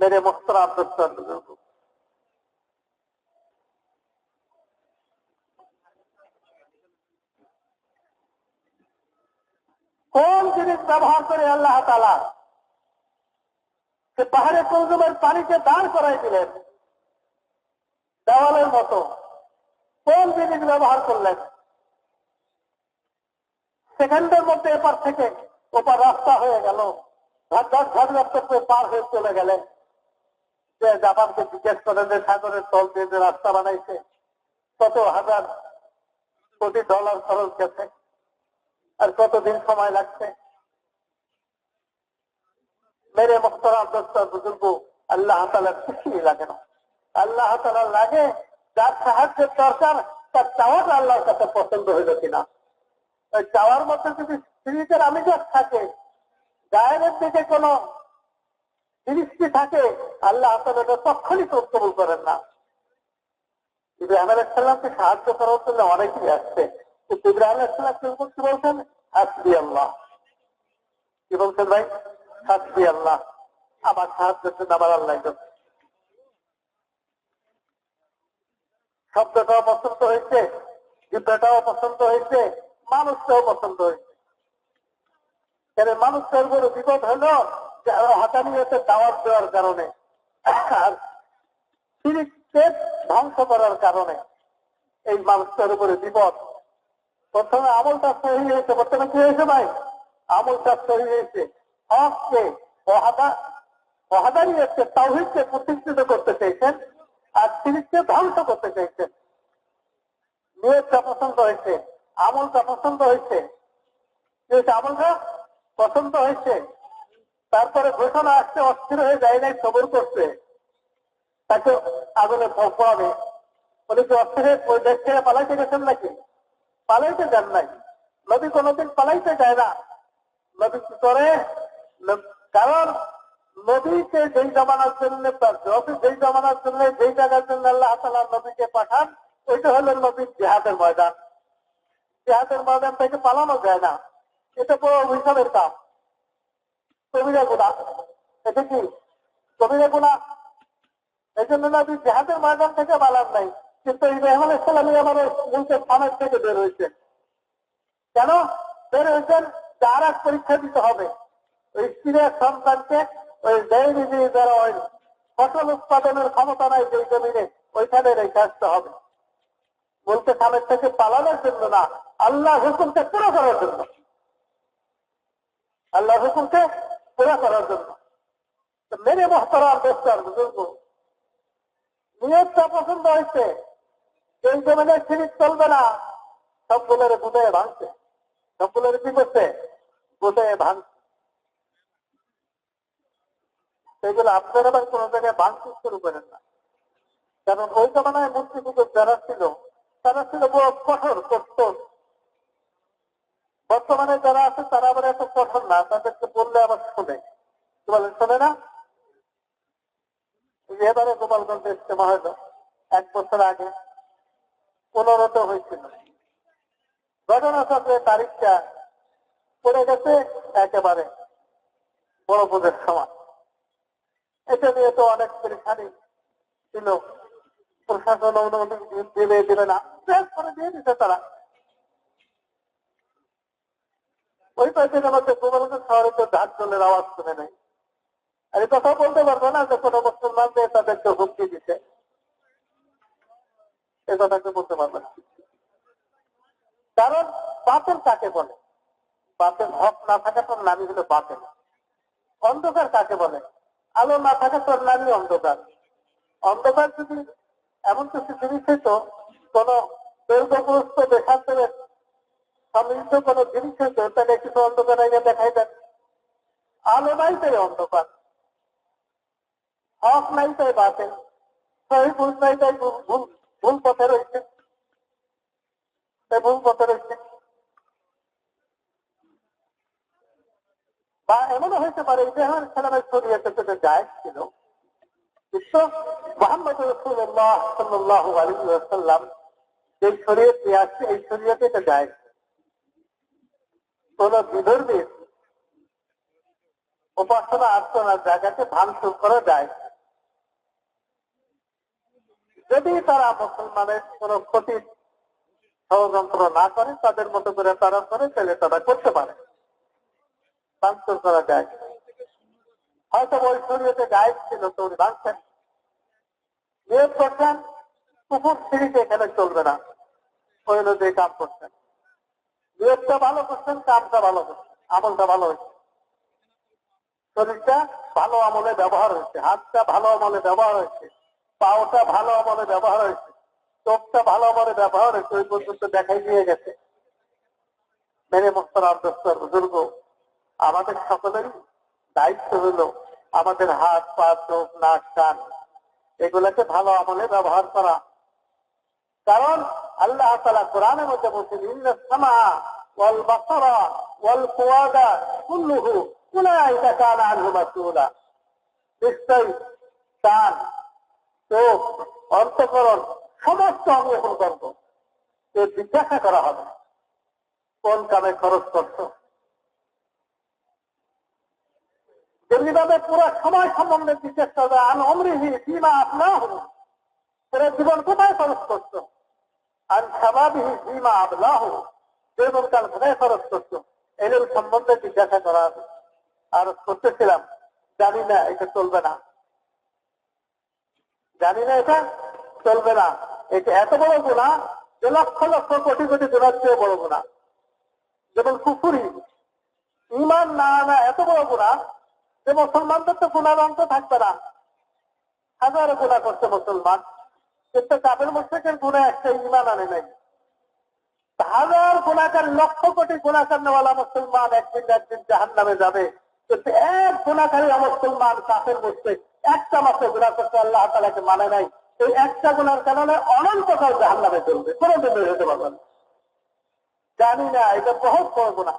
मेरे मुख्तराम दोस्तों बुजुर्ग কোন জিনিস ব্যবহার করে আল্লাহ তালা সে পাহাড়ে কৌজুমের পানিকে দাঁড় করাই দিলেন দেওয়ালের মতো কোন জিনিস ব্যবহার করলেন সেকেন্ডের মধ্যে এপার থেকে ওপার রাস্তা হয়ে গেল ঝাঁঝাট ঝাঁঝাট করে পার হয়ে চলে গেলেন যে জাপানকে জিজ্ঞেস করেন যে সাগরের তল দিয়ে যে রাস্তা বানাইছে, কত হাজার কোটি ডলার খরচ গেছে আর কতদিন সময় লাগছে? মেরে মোখতারাম দোস্তার বুজুর্গ, আল্লাহ তালার কিছুই লাগে না। আল্লাহ তালার লাগে, যার সাহায্যের দরকার, তার চাওয়াটা আল্লাহর কাছে পছন্দ হইল কিনা। ওই চাওয়ার মধ্যে যদি সিরিজের আমিজাত থাকে, গায়ের দিকে কোন জিনিসটি থাকে আল্লাহ তালা তখনই তো কবুল করেন না। ইব্রাহিম আলাইসাল্লামকে সাহায্য করার জন্য অনেকেই আসছে। কিন্তু ইব্রাহিম আলাইসাল্লাম কি বলছেন? হাসবি আল্লাহ কি বলছেন ভাই? হাসবি আল্লাহ আমার সাহায্যের জন্য আমার আল্লাহ শব্দটাও পছন্দ হয়েছে যুদ্ধটাও পছন্দ হয়েছে, মানুষটাও পছন্দ হয়েছে। মানুষের বড় বিপদ হলো? হাতানিয়তে দাওয়াত দেওয়ার কারণে ধ্বংস করার কারণে এই মানুষটার উপরে বিপদ। প্রথমে আমলটা সহি হয়েছে বর্তমানে কি হয়েছে ভাই? আমলটা সহি হয়েছে। হককে অহাদারি হচ্ছে তাহিদকে প্রতিষ্ঠিত করতে চাইছেন, আর সিরিজকে ধ্বংস করতে চাইছেন। নিয়োগটা পছন্দ হয়েছে, আমলটা পছন্দ হয়েছে? আমলটা পছন্দ হয়েছে। তারপরে ঘোষণা আসছে অস্থির হয়ে যায় নাই, সবর করছে। তাকে আগুনে পড়াবে। বলে কি, অস্থির হয়ে দেশ ছেড়ে পালাইতে গেছেন নাকি? পালাইতে যান নাই। নদী কোনোদিন পালাইতে যায় না। নদী কি করে? কারণ নদীকে যেই জমানার জন্য যেই জমানার জন্য, যেই জায়গার জন্য আল্লাহ তালা নদীকে পাঠান ওইটা হলো নদীর জেহাদের ময়দান। জেহাদের ময়দান থেকে পালানো যায় না। এটা বড় অভিশাপের কাম কবিরা এই জন্য নদী জেহাদের ময়দান থেকে পালান নাই, কিন্তু ইব্রাহিম আলাইসালামী আমার মুখে ফামের থেকে বের হয়েছে। কেন? বের হয়েছেন তার এক পরীক্ষা দিতে হবে। ওই স্ত্রীর সন্তানকে ওই ডেইরি দিয়ে যারা ফসল উৎপাদনের ক্ষমতা নাই যে জমিনে, ওইখানে রেখে আসতে হবে। বলতে সামের থেকে পালানোর জন্য না আল্লাহ হুকুমকে পুরো করার জন্য। আল্লাহ হুকুমকে পুরো করার জন্য। মেরে মহতরার দোস্তার বুজুর্গ নিয়তটা পছন্দ হয়েছে এই জমিনে সিরিজ চলবে না সবগুলোর বুঝে ভাঙছে। সবগুলোর কি করছে? বুঝে ভাঙছে। সেগুলো আপনারা আবার কোন জায়গায় ভাঙচুর শুরু করেন না। কারণ ওই জমানায় মূর্তি পুজোর যারা ছিল, তারা ছিল বড় কঠোর কঠোর বর্তমানে যারা আছে, তারা আবার এত কঠোর না, তাদেরকে বললে আবার শোনে। বলেন শোনে না? এবারে গোপালগঞ্জ ইস্তেমা হইল এক বছর আগে, পনেরোতে হয়েছিল। ঘটনা চক্রে তারিখটা পড়ে গেছে একেবারে বড় পুজোর সময় এটা নিয়ে তো অনেক পরিশানি ছিল। প্রশাসন দেবে দেবে না করে দিয়ে দিতে তারা। ওই কয়েকদিনের মধ্যে গোপালগঞ্জ শহরে তো ঢাক জলের আওয়াজ শুনে নেই। আর কথা বলতে পারব না যে কোনো মুসলমানদের তাদেরকে হুমকি দিতে। এ কথাকে বলতে পারবে না। কারণ বাতের কাকে বলে? বাতের হক না থাকা তোর নামই হলো বাতের। অন্ধকার কাকে বলে? আলো না থাকা তোর নামই অন্ধকার। অন্ধকার যদি এমন কিছু জিনিস হইতো, কোন দৈর্ঘ্যগ্রস্ত দেশান্তরের সমৃদ্ধ কোন জিনিস হইতো তাহলে কিছু অন্ধকার আগে দেখাই দেন আলো নাই তাই অন্ধকার। হক নাই তাই সহি ভুল নাই, তাই ভুল ভুল পথে রয়েছে ভুল পথে রয়েছে বা এমনও হইতে পারে ইব্রাহিম সালামের শরীয়তে সেটা জায়গ ছিল। কিন্তু মোহাম্মদ রসুল্লাহ সাল্লাহ আলী যে শরীয়ত নিয়ে আসছে, এই শরীয়তে এটা জায়গ উপাসনা আর্চনার ভাঙচুর করা যায়। যদি তারা মুসলমানের কোন ক্ষতির ষড়যন্ত্র না করে, তাদের মতো করে তারা করে, তাহলে তারা করতে পারে। বাঞ্চর করা যায়। হয়তো ওই শরীরে গায়েব ছিল, তো উনি ভাঙছেন। নিয়োগ করছেন কুকুর সিঁড়িতে এখানে চলবে না। ওই অনুযায়ী কাম করছেন। নিয়োগটা ভালো করছেন কামটা ভালো করছেন। আমলটা ভালো হয়েছে। শরীরটা ভালো আমলে ব্যবহার হয়েছে, হাতটা ভালো আমলে ব্যবহার হয়েছে, পাওটা ভালো আমলে ব্যবহার হয়েছে, চোখটা ভালো আমলে ব্যবহার হয়েছে, ওই পর্যন্ত দেখাই দিয়ে গেছে। মেরে মোস্তার দোস্তর বুজুর্গ, আমাদের সকলের দায়িত্ব হলো আমাদের হাত, পা, চোখ, নাক, কান, এগুলোকে ভালো আমলে ব্যবহার করা। কারণ আল্লাহ তালা কোরআনের মধ্যে বলছেন ইন্না সামা ওয়াল কুয়াদা কুল্লুহু উলাইকা কানা আনহু মাসউলা নিশ্চয়ই কান চোখ, অন্তকরণ, সমস্ত অঙ্গন করব। এর জিজ্ঞাসা করা হবে। কোন কামে খরচ করছ? যেমনিভাবে পুরো সময় সম্বন্ধে জিজ্ঞেস করবে, আন অমৃহি সীমা আপনার তারা জীবন কোথায় খরচ করছ? আর স্বাভাবিক সীমা আবলাহ জীবনকাল কোথায় খরচ করছ এদের সম্বন্ধে জিজ্ঞাসা করা আর করতেছিলাম। জানি না, এটা চলবে না। জানি না এটা চলবে না। এটা এত বড় গুণা যে লক্ষ লক্ষ কোটি কোটি গুণার চেয়ে বড় গুণা। যেমন কুকুরি, ইমান না আনা এত বড় গুণা যে মুসলমানদের তো গুণার অন্ত থাকবে না। হাজারো গুণা করছে মুসলমান। কিন্তু কাপের মুশ্রিকের গুণা একটা ইমান আনে নাই। গুণাকার লক্ষ কোটি গুণাকার নেওয়ালা মুসলমান একদিন একদিন জাহান নামে যাবে। কিন্তু এক গুণাকারী মুসলমান কাপের মুশ্রিক একটা মাত্র গুণা করতে আল্লাহ তালাকে মানে নাই। এই একটা গুণার কারণে অনন্তকাল জাহান নামে চলবে। কোনোদিন বের হতে পারবে না। জানি না, এটা বহুত বড় গুণা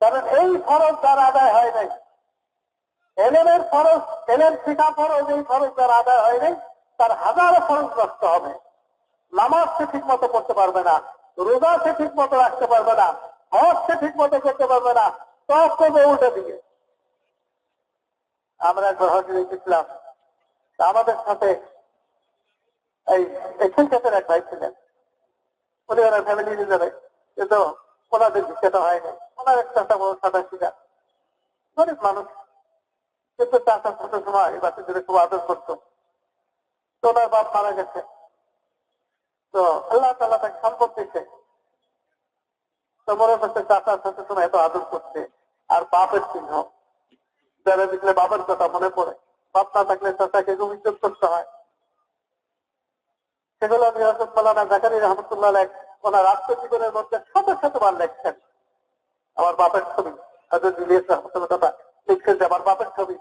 কারণ এই ফরজ তার আদায় হয় নাই। এলেমের ফরজ, এলেম শিখা ফরজ, এই ফরজ তার আদায় হয় নাই। তার হাজারো ফরজ নষ্ট হবে। নামাজ সে ঠিক মতো করতে পারবে না। রোজা সে ঠিক মতো রাখতে পারবে না, হজ সে ঠিক মতো করতে পারবে না, সব করবে উল্টো দিকে। আমরা একবার হজে গেছিলাম আমাদের সাথে এই এখান ক্ষেত্রে এক ভাই ছিলেন। উনি ওনার ফ্যামিলি নিজেরা কিন্তু ওনাদের ভিক্ষাটা হয় নাই ওনার একটা বড় সাদা শিকার গরিব মানুষ, কিন্তু চাষা ছোট সময় বাচ্চাদের খুব আদর করতো। তো ওনার বাপ মারা গেছে। তো আল্লাহ তালা তাকে সম্পদ দিচ্ছে তো মনে করছে চাষা ছোট সময় এত আদর করছে। আর বাপের চিহ্ন। যারা দেখলে বাবার কথা মনে পড়ে। বাপ না থাকলে চাষাকে ইজ্জত করতে হয়। সেগুলো আমি হজরত মালানা জাকারি রহমতুল্লাহ ওনার আত্মজীবনের মধ্যে শত শতবার লেখছেন। আমার বাপের ছবি হজরত ইলিয়াস রহমতুল্লাহ কথা লিখছেন যে আমার বাপের ছবি।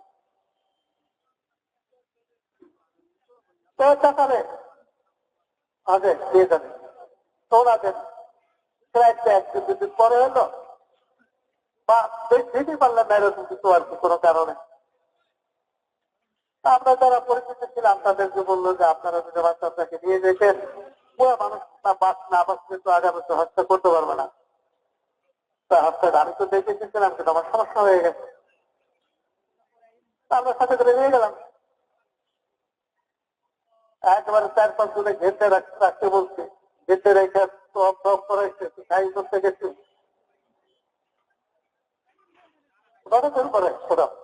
তো চাকারে আগে দিয়ে যাবে তো ওনাদের একদিন দুদিন পরে হলো, বা কিছু আর কি কোনো কারণে। আমরা যারা পরিচিত ছিলাম, তাদেরকে বলল যে আপনারা যদি বাচ্চাটাকে নিয়ে যেতেন পুরো মানুষ না বাস না বাঁচলে তো আগামী তো হত্যা করতে পারবে না। আমি তো দেখে এসেছিলাম আমার সমস্যা হয়ে গেছে। আমরা সাথে করে নিয়ে গেলাম। একেবারে চার পাঁচ জনে ঘেটে রাখতে বলছে। ঘেটে রেখে করতে গেছি।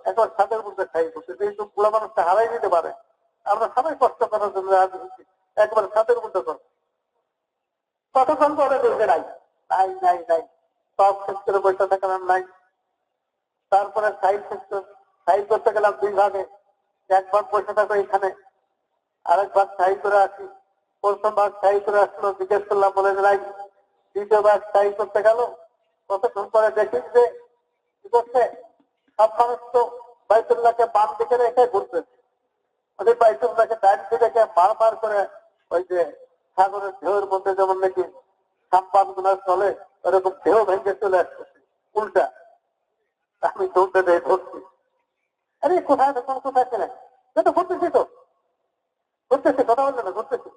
একবার ছাদের একবার নাই নাই নাই সব ক্ষেত্রে নাই। তারপরে সাইড করতে গেলাম দুই ভাগে। এক ভাগ বসে থাকো এখানে। আরেক ভাগ সাই করে আসি। প্রথম ভাগ সাই করে আসলো, জিজ্ঞেস করলাম, বলে নাই দ্বিতীয় ভাগ সাই করতে গেল? কতক্ষণ পরে দেখি যে, কি করছে? সব মানুষ তো বাইতুল্লাহকে বাম দিকে রেখে ঘুরতেছে ওই বাইতুল্লাহকে ডান দিকে মার মার করে ওই যে সাগরের ঢেউর মধ্যে যেমন নাকি সাম্পানগুলা চলে, ওরকম ঢেউ ভেঙে চলে আসতেছে উল্টা। আমি দৌড়তে দেয় ধরছি। আরে, কোথায়? তখন কোথায় তো ঘুরতেছি তো। ঘুরতেছি কথা বললে না ঘুরতেছি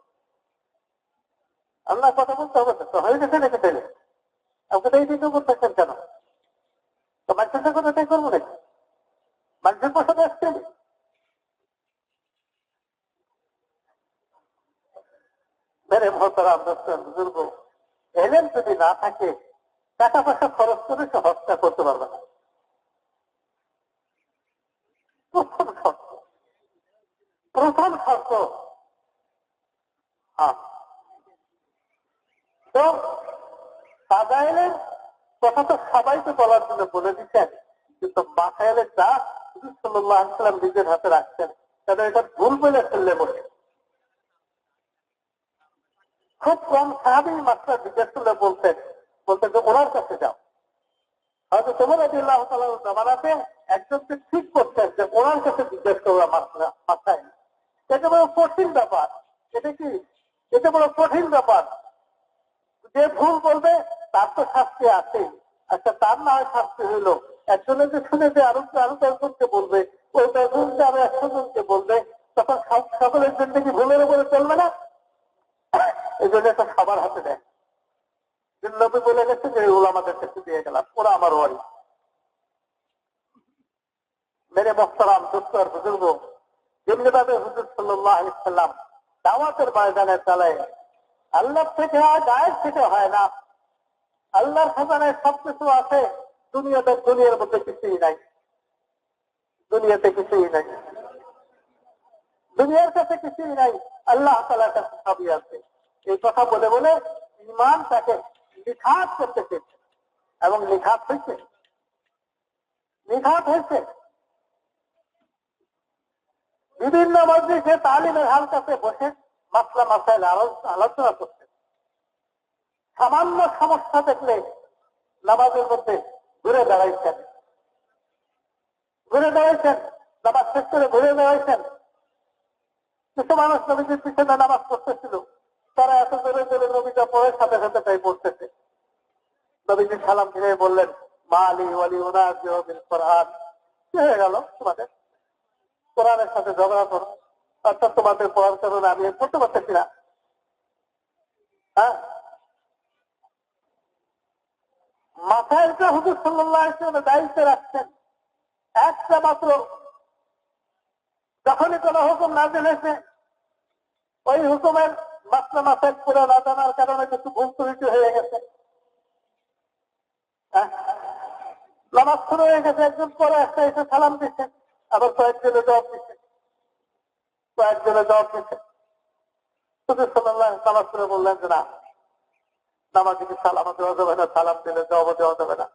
আল্লাহ কথা বলতে হবে তো হয়ে গেছে নাকি তাইলে আমাকে তো এই দিকে করতেছেন কেন? তো মানুষের কথা তাই করব নাকি? মানুষের পয়সাতে আসছে। মেরে মহতারাম বুজুর্গ, এলেন যদি না থাকে টাকা পয়সা খরচ করে সে হত্যা করতে পারবে না। প্রথম শর্ত। তো সাজাইলের কথা তো সবাইকে বলার জন্য বলে দিচ্ছেন, কিন্তু চা সাল্লাহ সাল্লাম নিজের হাতে রাখছেন তাদের এটা ভুল বলে ফেললে বলে খুব কম সাহাবি মাত্রা জিজ্ঞেস করলে বলতেন বলতেন যে ওনার কাছে যাও। হয়তো তোমার আদি আল্লাহ জামানাতে একজনকে ঠিক করছেন যে ওনার কাছে জিজ্ঞেস করব মাথায় এটা বড় কঠিন ব্যাপার। এটা কি? এটা বড় কঠিন ব্যাপার। যে ভুল বলবে, তার তো শাস্তি আছে। আচ্ছা তার না হয় শাস্তি হইল। একজনে যে শুনে যে আরও আরও দশজনকে বলবে, ওই দশজনকে আরও একশো জনকে বলবে, তখন সকলের জন্য কি ভুলের উপরে চলবে না? এই জন্য এটা সবার হাতে দেয় নবী বলে গেছে যে ওগুলো আমাদের কাছে দিয়ে গেলাম। ওরা আমার ওয়ারি মেরে মোস্তরাম দুঃখর বুজুর্গ যেমনিভাবে হুজুর সাল্লাম দাওয়াতের ময়দানে চালায় আল্লাহ থেকে হয় গায়ের থেকে হয় না। আল্লাহর খাজানায় সবকিছু আছে, দুনিয়াতে দুনিয়ার মধ্যে কিছুই নাই। দুনিয়াতে কিছুই নাই। দুনিয়ার কাছে কিছুই নাই, আল্লাহ তালার কাছে সবই আছে। এই কথা বলে বলে ইমান তাকে লিখাত করতে চেয়েছে এবং লিখাত হয়েছে। লিখাত হয়েছে। বিভিন্ন মসজিদে তালিমের হাল কাছে বসে মাসলা মাসাইল আলোচনা করছে। সামান্য সমস্যা দেখলে নামাজের মধ্যে ঘুরে দাঁড়াইছেন ঘুরে দাঁড়াইছেন নামাজ শেষ করে ঘুরে দাঁড়াইছেন কিছু মানুষ নবীজির পিছনে নামাজ পড়তেছিল। তারা এত জোরে জোরে নবীটা পড়ে সাথে সাথে তাই পড়তেছে। নবীজি সালাম ফিরে বললেন, মা আলী ওয়ালি ওনার জিরবিল কোরআন। কি হয়ে গেল তোমাদের? কোরআনের সাথে ঝগড়া করো। অর্থাৎ তোমাদের পড়ার কারণে আমি পড়তে পারতেছি না। হ্যাঁ? মাথায় হুজুর রাখছেন। একটা মাত্র। যখনই কোন হুকুম নাজিল হয়েছে ওই হুকুমের মাসলা মাসায় পুরো না জানার কারণে কিছু ভুল ত্রুটি হয়ে গেছে। হ্যাঁ? নামাজ শুরু হয়ে গেছে, একজন পরে একটা এসে সালাম দিচ্ছে আবার কয়েকজনে জবাব দিচ্ছে কয়েকজনে জবাব দিচ্ছে নামাজ শুরু বললেন যে না নামাজ সালাম দেওয়া যাবে না, সালাম দিলে জবাব দেওয়া যাবে না।